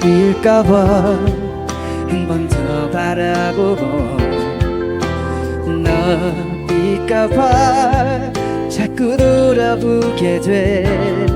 너일까봐 한 번 더 바라보고 너일까봐 자꾸 돌아보게 돼.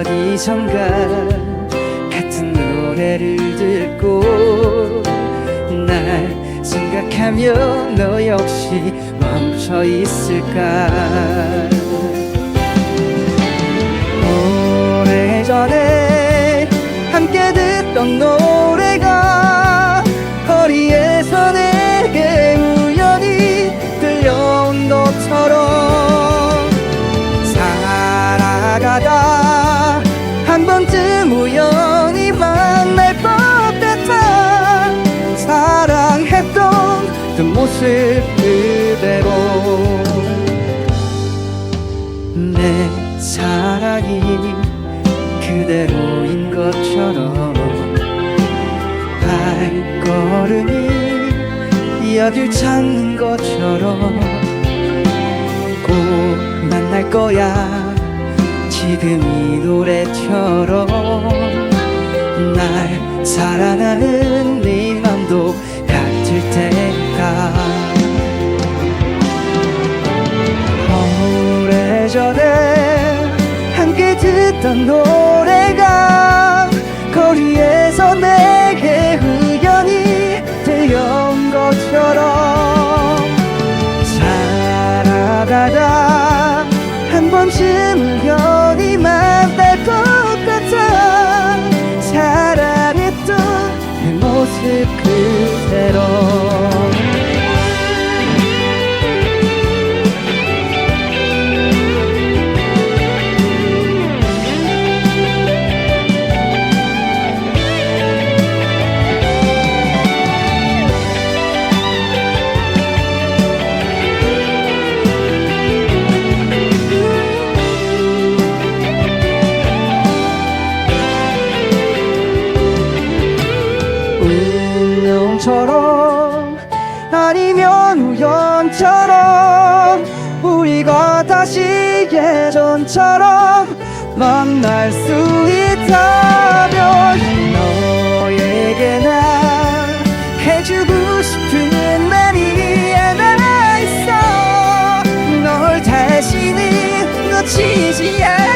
어디선가 같은 노래를 듣고 날 생각하며 너 역시 멈춰 있을까? 오래전에 듣던 노래가 거리에서 내게 우연히 들려온 것처럼 살아가다 한 번쯤 우연히 만날 것 같아 사랑했던 그 모습 그대로 내 사랑이 그대로인 것처럼 발걸음이 여길 찾는 것처럼 꼭 만날 거야. 지금 이 노래처럼 날 사랑하는 한번 운명처럼 아니면 우연처럼 우리가 다시 예전처럼 만날 수 있다면 너에게 난 해주고 싶은 말이 하나 있어. 널 다시는 놓치지 않